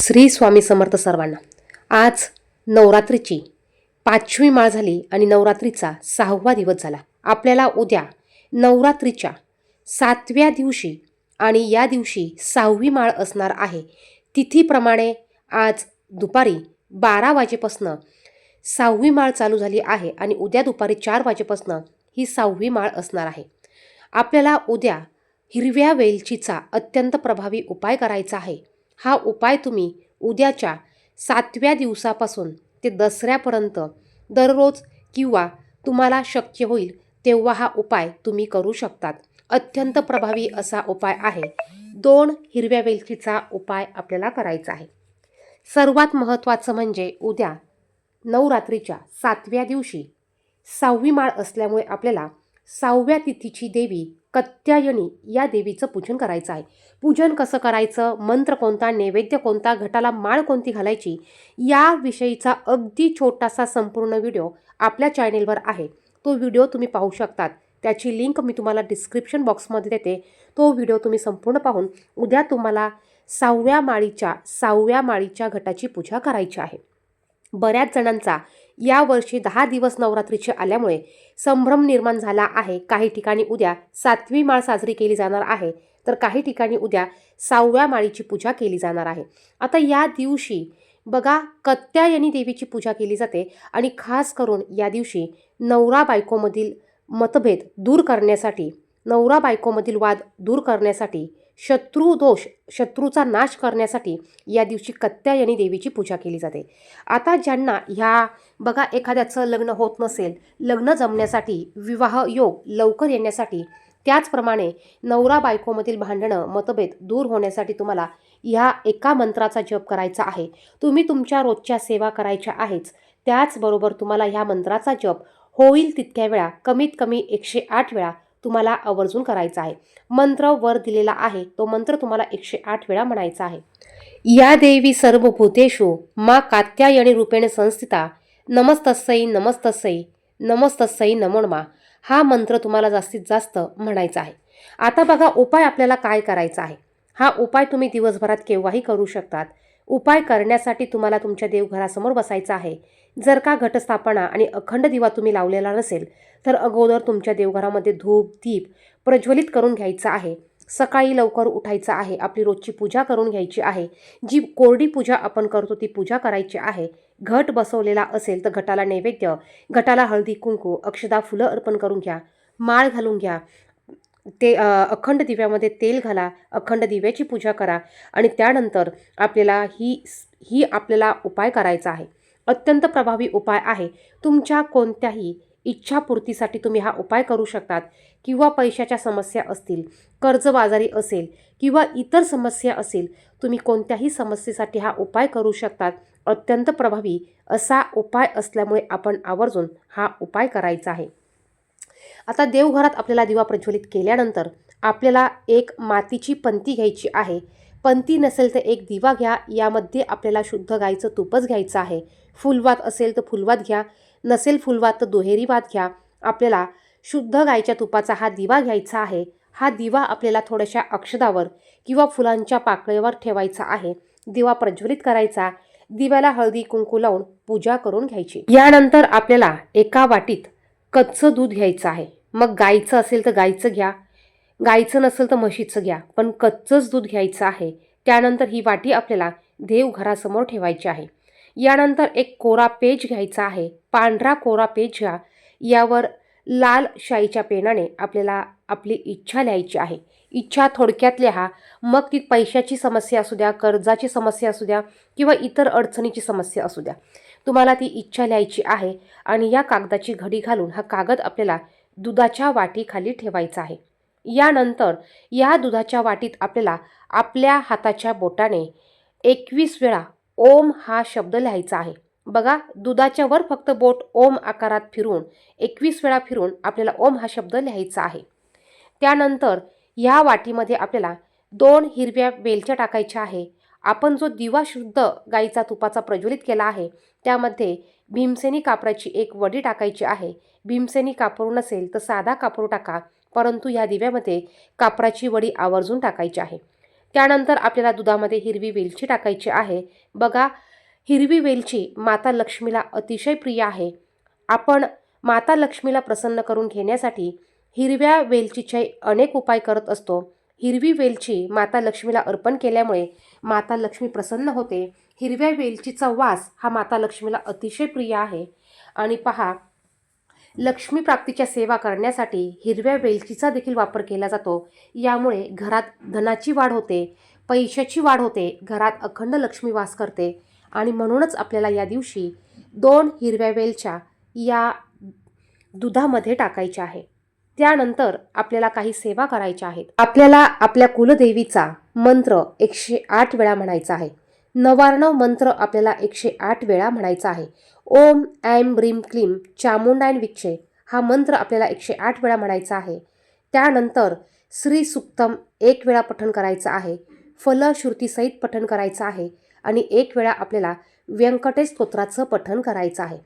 श्री स्वामी समर्थ सर्वांना. आज नवरात्रीची पाचवी माळ झाली आणि नवरात्रीचा सहावा दिवस झाला. आपल्याला उद्या नवरात्रीच्या सातव्या दिवशी आणि या दिवशी सहावी माळ असणार आहे. तिथीप्रमाणे आज दुपारी बारा वाजेपासनं सहावी माळ चालू झाली आहे आणि उद्या दुपारी चार वाजेपासनं ही सहावी माळ असणार आहे. आपल्याला उद्या हिरव्या वेलचीचा अत्यंत प्रभावी उपाय करायचा आहे. हा उपाय तुम्ही उद्याच्या सातव्या दिवसापासून ते दसऱ्यापर्यंत दररोज किंवा तुम्हाला शक्य होईल तेव्हा हा उपाय तुम्ही करू शकतात. अत्यंत प्रभावी असा उपाय आहे. दोन हिरव्या वेलचीचा उपाय आपल्याला करायचा आहे. सर्वात महत्त्वाचं म्हणजे उद्या नवरात्रीच्या सातव्या दिवशी सहावी माळ असल्यामुळे आपल्याला सहाव्या तिथीची देवी कत्यायनी या देवीचं पूजन करायचं आहे. पूजन कसं करायचं? मंत्र कोणता? नैवेद्य कोणता? घटाला माळ कोणती घालायची? याविषयीचा अगदी छोटासा संपूर्ण व्हिडिओ आपल्या चॅनेलवर आहे. तो व्हिडिओ तुम्ही पाहू शकतात. त्याची लिंक मी तुम्हाला डिस्क्रिप्शन बॉक्समध्ये देते. तो व्हिडिओ तुम्ही संपूर्ण पाहून उद्या तुम्हाला सहाव्या माळीच्या सहाव्या माळीच्या घटाची पूजा करायची आहे. बऱ्याच जणांचा यावर्षी दहा दिवस नवरात्रीचे आल्यामुळे संभ्रम निर्माण झाला आहे. काही ठिकाणी उद्या सातवी माळ साजरी केली जाणार आहे तर काही ठिकाणी उद्या सहाव्या माळीची पूजा केली जाणार आहे. आता या दिवशी बघा कत्यायनी देवीची पूजा केली जाते आणि खास करून या दिवशी नवरा बायकोमधील मतभेद दूर करण्यासाठी नवरा बायकोमधील वाद दूर करण्यासाठी शत्रू दोष शत्रूचा नाश करण्यासाठी या दिवशी कत्यायनी देवीची पूजा केली जाते. आता ज्यांना ह्या बघा एखाद्याचं लग्न होत नसेल लग्न जमण्यासाठी विवाह योग लवकर येण्यासाठी त्याचप्रमाणे नवरा बायकोमधील भांडणं मतभेद दूर होण्यासाठी तुम्हाला ह्या एका मंत्राचा जप करायचा आहे. तुम्ही तुमच्या रोजच्या सेवा करायच्या आहेच. त्याचबरोबर तुम्हाला ह्या मंत्राचा जप होईल तितक्या वेळा कमीत कमी एकशे आठ वेळा तुम्हाला आवर्जून करायचा आहे. मंत्र वर दिलेला आहे. तो मंत्र तुम्हाला एकशे आठ वेळा म्हणायचा आहे. या देवी सर्व भूतेषु मा कात्यायणी रूपेण संस्थिता नमस्तस्सै नमस्तस्सै नमस्तस्सै नमोणमा हा मंत्र तुम्हाला जास्तीत जास्त म्हणायचा आहे. आता बघा उपाय आपल्याला काय करायचा आहे? हा उपाय तुम्ही दिवसभरात केव्हाही करू शकतात. उपाय करण्यासाठी तुम्हाला तुमच्या देवघरासमोर बसायचं आहे. जर का घटस्थापना आणि अखंड दिवा तुम्ही लावलेला नसेल तर अगोदर तुमच्या देवघरामध्ये धूप दीप प्रज्वलित करून घ्यायचा आहे. सकाळी लवकर उठायचं आहे. आपली रोजची पूजा करून घ्यायची आहे. जी कोरडी पूजा आपण करतो ती पूजा करायची आहे. घट बसवलेला असेल तर घटाला नैवेद्य घटाला हळदी कुंकू अक्षदा फुलं अर्पण करून घ्या. माळ घालून घ्या. ते अखंड दिव्यामध्ये तेल घाला अखंड दिव्याची पूजा करा आणि त्यानंतर आपल्याला ही ही आपल्याला उपाय करायचा आहे. अत्यंत प्रभावी उपाय आहे. तुमच्या कोणत्याही इच्छापूर्तीसाठी तुम्ही हा उपाय करू शकतात किंवा पैशाच्या समस्या असतील कर्जबाजारी असेल किंवा इतर समस्या असेल तुम्ही कोणत्याही समस्येसाठी हा उपाय करू शकतात. अत्यंत प्रभावी असा उपाय असल्यामुळे आपण आवर्जून हा उपाय करायचा आहे. आता देवघरात आपल्याला दिवा प्रज्वलित केल्यानंतर आपल्याला एक मातीची पंती घ्यायची आहे. पंती नसेल तर एक दिवा घ्या. यामध्ये आपल्याला शुद्ध गाईचं तुपच घ्यायचं आहे. फुलवात असेल तर फुलवात घ्या. नसेल फुलवात तर दुहेरी वात घ्या. आपल्याला शुद्ध गाईच्या तुपाचा हा दिवा घ्यायचा आहे. हा दिवा आपल्याला थोड्याशा अक्षदावर किंवा फुलांच्या पाकळीवर ठेवायचा आहे. दिवा प्रज्वलित करायचा. दिव्याला हळदी कुंकू लावून पूजा करून घ्यायची. यानंतर आपल्याला एका वाटीत कच्चं दूध घ्यायचं आहे. मग गाईचं असेल तर गाईचं घ्या. गाईचं नसेल तर म्हशीचं घ्या. पण कच्चंच दूध घ्यायचं आहे. त्यानंतर ही वाटी आपल्याला देवघरासमोर ठेवायची आहे. यानंतर एक कोरा पेज घ्यायचा आहे. पांढरा कोरा पेज घ्या. यावर लाल शाईच्या पेनाने आपल्याला आपली इच्छा लिहायची आहे. इच्छा थोडक्यात लिहा. मग ती पैशाची समस्या असू द्या कर्जाची समस्या असू द्या किंवा इतर अडचणीची समस्या असू द्या. तुम्हाला ती इच्छा लिहायची आहे आणि या कागदाची घडी घालून हा कागद आपल्याला दुधाच्या वाटीखाली ठेवायचा आहे. यानंतर या दुधाच्या वाटीत आपल्याला आपल्या हाताच्या बोटाने एकवीस वेळा ओम हा शब्द लिहायचा आहे. बघा दुधाच्या वर फक्त बोट ओम आकारात फिरून एकवीस वेळा फिरून आपल्याला ओम हा शब्द लिहायचा आहे. त्यानंतर या वाटीमध्ये आपल्याला दोन हिरव्या वेलच्या टाकायच्या आहे. आपण जो दिवा शुद्ध गाईचा तुपाचा प्रज्वलित केला आहे त्यामध्ये भीमसेनी कापराची एक वडी टाकायची आहे. भीमसेनी कापूर नसेल तर साधा कापूर टाका परंतु या दिव्यामध्ये कापराची वडी आवर्जून टाकायची आहे. त्यानंतर आपल्याला दुधामध्ये हिरवी वेलची टाकायची आहे. बघा हिरवी वेलची माता लक्ष्मीला अतिशय प्रिय आहे. आपण माता लक्ष्मीला प्रसन्न करून घेण्यासाठी हिरव्या वेलचीचे अनेक उपाय करत असतो. हिरवी वेलची माता लक्ष्मीला अर्पण केल्यामुळे माता लक्ष्मी प्रसन्न होते. हिरव्या वेलचीचा वास हा माता लक्ष्मीला अतिशय प्रिय आहे. आणि पहा लक्ष्मी प्राप्तीच्या सेवा करण्यासाठी हिरव्या वेलचीचा देखील वापर केला जातो. यामुळे घरात धनाची वाढ होते पैशाची वाढ होते घरात अखंड लक्ष्मी वास करते. आणि म्हणूनच आपल्याला या दिवशी दोन हिरव्या वेलच्या या दुधामध्ये टाकायच्या आहे. त्यानंतर आपल्याला काही सेवा करायच्या आहेत. आपल्याला आपल्या कुलदेवीचा मंत्र एकशे आठ वेळा म्हणायचा आहे. नवार्णव मंत्र आपल्याला एकशे आठ वेळा म्हणायचा आहे. ओम ॲम ब्रीम क्लीम चामुंडायन विक्षे हा मंत्र आपल्याला एकशे आठ वेळा म्हणायचा आहे. त्यानंतर श्री सुक्तम एक वेळा पठण करायचं आहे. फलश्रुतीसहित पठण करायचं आहे आणि एक वेळा आपल्याला व्यंकटेश स्तोत्राचं पठण करायचं आहे.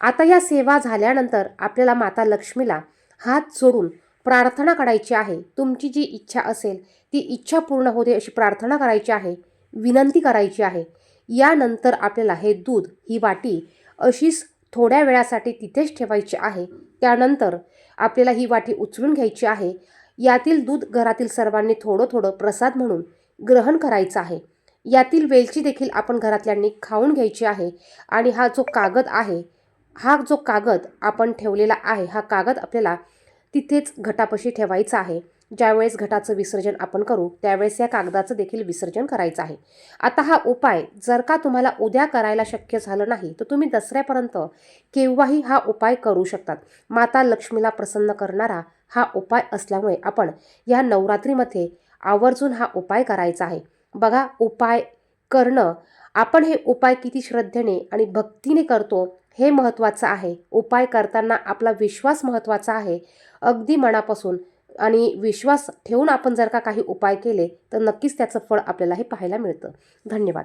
आता या सेवा झाल्यानंतर आपल्याला माता लक्ष्मीला हात जोडून प्रार्थना करायची आहे. तुमची जी इच्छा असेल ती इच्छा पूर्ण होते अशी प्रार्थना करायची आहे विनंती करायची आहे. यानंतर आपल्याला हे दूध ही वाटी अशीच थोड्या वेळासाठी तिथेच ठेवायची आहे. त्यानंतर आपल्याला ही वाटी उचलून घ्यायची आहे. यातील दूध घरातील सर्वांनी थोडं थोडं प्रसाद म्हणून ग्रहण करायचं आहे. यातील वेलची देखील आपण घरातल्यांनी खाऊन घ्यायची आहे आणि हा जो कागद आहे हा जो कागद आपण ठेवलेला आहे हा कागद आपल्याला तिथेच घटापाशी ठेवायचा आहे. ज्यावेळेस घटाचं विसर्जन आपण करू त्यावेळेस या कागदाचं देखील विसर्जन करायचं आहे. आता हा उपाय जर का तुम्हाला उद्या करायला शक्य झालं नाही तर तुम्ही दसऱ्यापर्यंत केव्हाही हा उपाय करू शकतात. माता लक्ष्मीला प्रसन्न करणारा हा उपाय असल्यामुळे आपण या नवरात्रीमध्ये आवर्जून हा उपाय करायचा आहे. बघा उपाय करणं आपण हे उपाय किती श्रद्धेने आणि भक्तीने करतो हे महत्त्वाचं आहे. उपाय करताना आपला विश्वास महत्त्वाचा आहे. अगदी मनापासून आणि विश्वास ठेवून आपण जर का काही उपाय केले तर नक्कीच त्याचं फळ आपल्याला हे पाहायला मिळतं. धन्यवाद.